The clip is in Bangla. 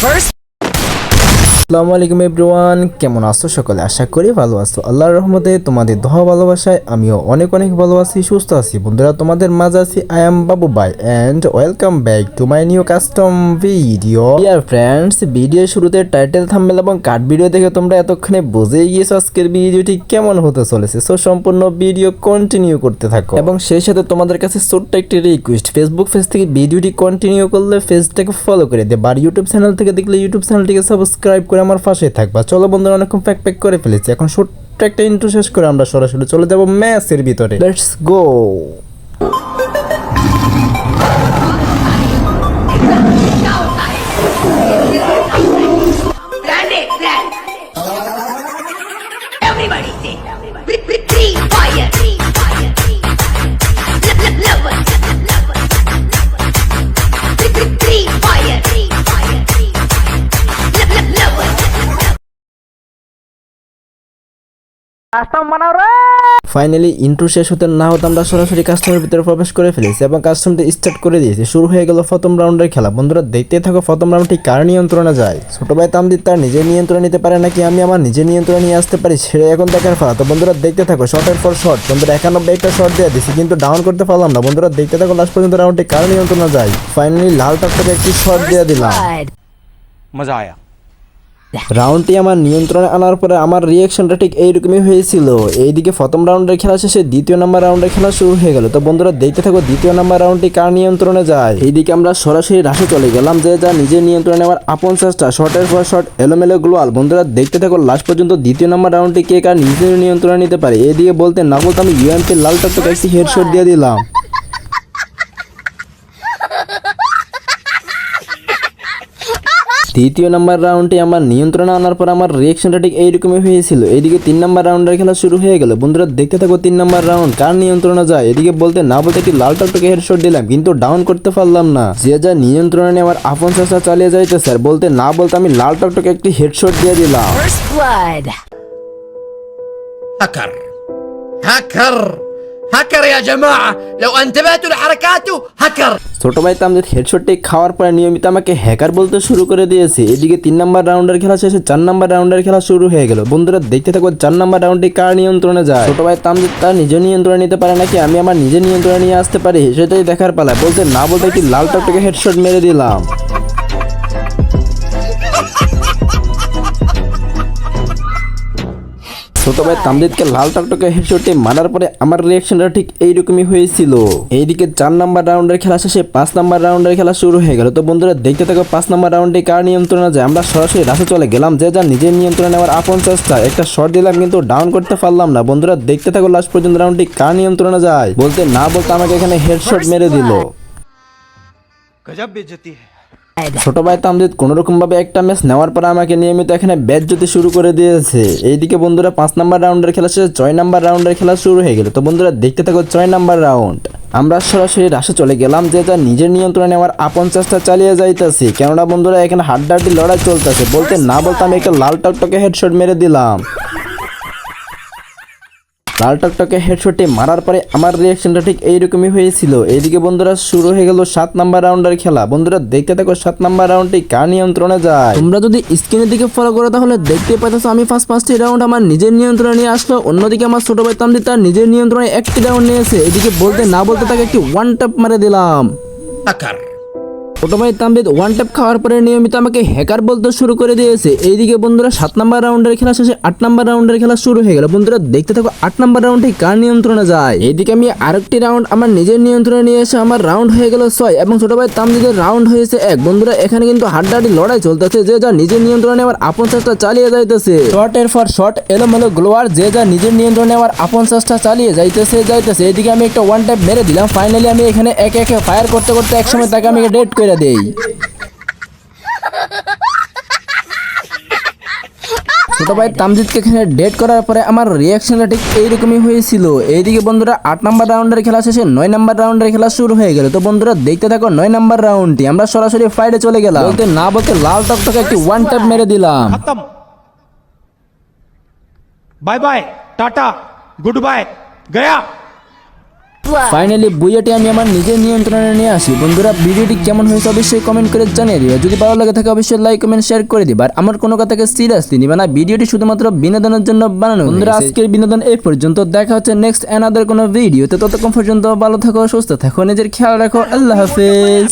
First আসসালামু আলাইকুম এভরিওয়ান, কেমন আছো সকলে? আশা করি ভালো আছো। আল্লাহর রহমতে তোমাদের দোয়া ভালোবাসায় আমিও অনেক অনেক ভালো আছি, সুস্থ আছি। বন্ধুরা, তোমাদের মাঝে আছি I am Babu by and welcome back to my new custom video year friends video শুরুতে টাইটেল থাম্বেল এবং কাট ভিডিও দেখে তোমরা এতক্ষণে বুঝেই গিয়েছো আজকের ভিডিওটি কেমন হতে চলেছে। সো সম্পূর্ণ ভিডিও কন্টিনিউ করতে থাকো। এবং সেই সাথে তোমাদের কাছে ছোট্ট একটি রিকোয়েস্ট ফেসবুক পেজ থেকে ভিডিওটি কন্টিনিউ করলে পেজটাকে ফলো করে দেবে আর ইউটিউব চ্যানেল থেকে দেখলে ইউটিউব চ্যানেলটিকে সাবস্ক্রাইব করে আমার পাশে থাকবা চলো বন্ধুরা, অনেকক্ষণ প্যাক প্যাক করে ফেলেছি। এখন ছোট্ট একটা ইন্টু শেষ করে আমরা সরাসরি চলে যাব ম্যাচের ভিতরে। লেটস গো ফাইনালি ইন্ট্রো শেষ হতে না হতে আমরা সরাসরি কাস্টমের ভিতরে প্রবেশ করে ফেলেছি এবং কাস্টমটি স্টার্ট করে দিয়েছি। শুরু হয়ে গেল প্রথম রাউন্ডের খেলা। বন্ধুরা দেখতে থাকো প্রথম রাউন্ডটি কার নিয়ন্ত্রণে যায়? ছোট ভাই তামদি তার নিজের নিয়ন্ত্রণ নিতে পারে নাকি আমি আমার নিজের নিয়ন্ত্রণ নিয়ে আসতে পারি সেটা এখন দেখার ফেলা তো বন্ধুরা দেখতে থাকো শর্টের পর শর্ট বন্ধুরা একানব্বই একটা শর্ট দিয়ে দিয়েছি কিন্তু ডাউন করতে পারলাম না। বন্ধুরা দেখতে থাকো লাস্ট পর্যন্ত রাউন্ডটি কার নিয়ন্ত্রণে যায়। ফাইনালি লাল টক থেকে একটি শর্ট দিয়ে দিলাম। মজা আয়া। রাউন্ডটি আমার নিয়ন্ত্রণে আনার পরে আমার রিয়াকশনটা ঠিক এইরকমই হয়েছিল। এইদিকে প্রথম রাউন্ডের খেলা শেষে দ্বিতীয় নাম্বার রাউন্ডের খেলা শুরু হয়ে গেল। তো বন্ধুরা, দেখতে থাকো দ্বিতীয় নাম্বার রাউন্ডটি কার নিয়ন্ত্রণে যায়? এইদিকে আমরা সরাসরি রাশে চলে গেলাম যে যা নিজের নিয়ন্ত্রণে আমার আপন চেষ্টা। শর্টের পর শর্ট এলোমেলো গ্লোয়াল বন্ধুরা, দেখতে থাকো লাস্ট পর্যন্ত দ্বিতীয় নাম্বার রাউন্ডটি কে কার নিজের নিয়ন্ত্রণে নিতে পারে? এইদিকে বলতে না বলতে আমি ইউএমপি লাল একটি হেডশট দিয়ে দিলাম। তৃতীয় নাম্বার রাউন্ডে আমার নিয়ন্ত্রণে আনার পর আমার রিয়েকশনটা ঠিক এইরকমই হয়েছিল। এদিকে তিন নাম্বার রাউন্ডের খেলা শুরু হয়ে গেল। বন্ধুরা দেখতে থাকো তিন নাম্বার রাউন্ড কার নিয়ন্ত্রণে যায়? এদিকে বলতে না বলতে একটি লাল টকটকে হেডশট দিলাম কিন্তু ডাউন করতে পারলাম না। যে যা নিয়ন্ত্রণে নিয়ে আমার আপন চেষ্টা চালিয়ে যাইতে স্যার বলতে না বলতে আমি লাল টকটকে একটি হেডশট দিয়ে দিলাম। First blood. هكر هكر هكر يا جماعة لو انتبهتوا لحركاته هكر ছোট ভাই তামদের হেডশটটি খাওয়ার পরে নিয়মিত আমাকে হ্যাকার বলতে শুরু করে দিয়েছে এদিকে তিন নাম্বার রাউন্ডের খেলা শেষে চার নাম্বার রাউন্ডের খেলা শুরু হয়ে গেল বন্ধুরা দেখতে থাকো চার নাম্বার রাউন্ডটি কার নিয়ন্ত্রণে যায় ছোট ভাই তামদের তার নিজের নিয়ন্ত্রণে নিতে পারে নাকি আমি আমার নিজের নিয়ন্ত্রণে নিয়ে আসতে পারি সেটাই দেখার পালা বলতে না বলতে একটি লাল টকটকে হেডশট মেরে দিলাম তবে তামদিদকে লাল টকটকে হেডশটে মারার পরে আমার রিয়াকশনটা ঠিক এইরকমই হয়েছিল। এইদিকে চার নাম্বার রাউন্ডের খেলা শেষে পাঁচ নাম্বার রাউন্ডের খেলা শুরু হয়ে গেল। তো বন্ধুরা, দেখতে থাকো পাঁচ নাম্বার রাউন্ডে কার নিয়ন্ত্রণে যায় আমরা সরাসরি রাসে চলে গেলাম যে যা নিজের নিয়ন্ত্রণে নেওয়ার আপন চেষ্টা। একটা শট দিলাম কিন্তু ডাউন করতে পারলাম না। বন্ধুরা, দেখতে থাকো লাস্ট পর্যন্ত রাউন্ডটি কার নিয়ন্ত্রণে যায়। বলতে না বলতে আমাকে এখানে হেডশট মেরে দিল। গজব বেজতি হ্যায় ছোট ভাই তামজিদ কোন রকম ভাবে একটা ম্যাচ নেওয়ার পরে আমাকে নিয়মিত এখানে ব্যাট যেতে শুরু করে দিয়েছে। এইদিকে বন্ধুরা পাঁচ নাম্বার রাউন্ডের খেলা শেষে ছয় নাম্বার রাউন্ডের খেলা শুরু হয়ে গেল। তো বন্ধুরা, দেখতে থাকো ছয় নাম্বার রাউন্ড আমরা সরাসরি রাশে চলে গেলাম যে তার নিজের নিয়ন্ত্রণে নেওয়ার আপন চেষ্টা চালিয়ে যাইতেছি। কেননা বন্ধুরা, এখানে হাড্ডাহাড্ডি লড়াই চলতেছে। বলতে না বলতে আমি একটা লাল টকটকে হেডশট মেরে দিলাম। লাল টকটকে হেডশটে মারার পরে আমার রিয়াকশনটা ঠিক এইরকমই হয়েছিল। এইদিকে বন্ধুরা শুরু হয়ে গেল সাত নাম্বার রাউন্ডের খেলা। বন্ধুরা দেখতে থাকো সাত নাম্বার রাউন্ডটি কার নিয়ন্ত্রণে যায়? তোমরা যদি স্ক্রিনের দিকে ফলো করো তাহলে দেখতে পাইতেছ আমি ফার্স্ট পাঁচটি রাউন্ড আমার নিজের নিয়ন্ত্রণে নিয়ে আসলো। অন্যদিকে আমার ছোট ভাই তামদি তার নিজের নিয়ন্ত্রণে একটি রাউন্ড নিয়েছে এদিকে বলতে না বলতে তাকে একটি ওয়ান টাপ মারে দিলাম। টাকার ভাই তামবিদ ওয়ান ট্যাপ খাওয়ার পরে নিয়মিত আমাকে হ্যাকার বলতে শুরু করে দিয়েছে। এইদিকে বন্ধুরা সাত নাম্বার রাউন্ডের খেলা শেষে আট নাম্বার রাউন্ডের খেলা শুরু হয়ে গেল। বন্ধুরা, দেখতে থাকো, আট নাম্বার রাউন্ডে কার নিয়ন্ত্রণে যায়? এইদিকে আমি আরেকটি রাউন্ড আমার নিজের নিয়ন্ত্রণে নিয়ে এসে আমার রাউন্ড হয়ে গেল ছয় এবং ছোট ভাই তামদিদের রাউন্ড হয়েছে এক। বন্ধুরা, এখানে কিন্তু হাড্ডাহাড্ডি লড়াই চলতেছে, যে যা নিজের নিয়ন্ত্রণে আমার আপন চেষ্টা চালিয়ে যাইতেছে। শটের পর শট এলোমেলো গ্লোয়ার যে যা নিজের নিয়ন্ত্রণে আমার আপন চেষ্টা চালিয়ে যাইতেছে যাইতেছে। এদিকে আমি একটা ওয়ান ট্যাপ মেরে দিলাম। ফাইনালি আমি এখানে একে একে ফায়ার করতে করতে একসময় তাকে আমি ডেট করে মাইরা দেই। ছোট ভাই তামজিদকে এখানে ডেট করার পরে আমার রিয়াকশনটা ঠিক এইরকমই হয়েছিল। এইদিকে বন্ধুরা আট নাম্বার রাউন্ডের খেলা শেষে নয় নাম্বার রাউন্ডের খেলা শুরু হয়ে গেল। তো বন্ধুরা দেখতে থাকো নয় নাম্বার রাউন্ডটি আমরা সরাসরি ফাইটে চলে গেলাম। বলতে না বলতে লাল টকটকে একটি ওয়ান ট্যাপ মেরে দিলাম। Bye bye tata good bye Gaya finally বইয়াটি আমি আমার নিজের নিয়ন্ত্রণে নিয়ে আসি। বন্ধুরা ভিডিওটি কেমন হয়েছে অবশ্যই কমেন্ট করে জানিয়ে দিবে। যদি ভালো লাগে থাকে অবশ্যই লাইক কমেন্ট শেয়ার করে দিবে। আর আমার কোনো কথাকে সিরিয়াসলি নিবে না। ভিডিওটি শুধুমাত্র বিনোদনের জন্য বানানো বন্ধুরা আজকের বিনোদন এই পর্যন্ত। দেখা হচ্ছে নেক্সট অ্যানাদার কোনো ভিডিও তো। ততক্ষণ পর্যন্ত ভালো থাকো সুস্থ থাকো। নিজের খেয়াল রাখো। আল্লাহ হাফেজ.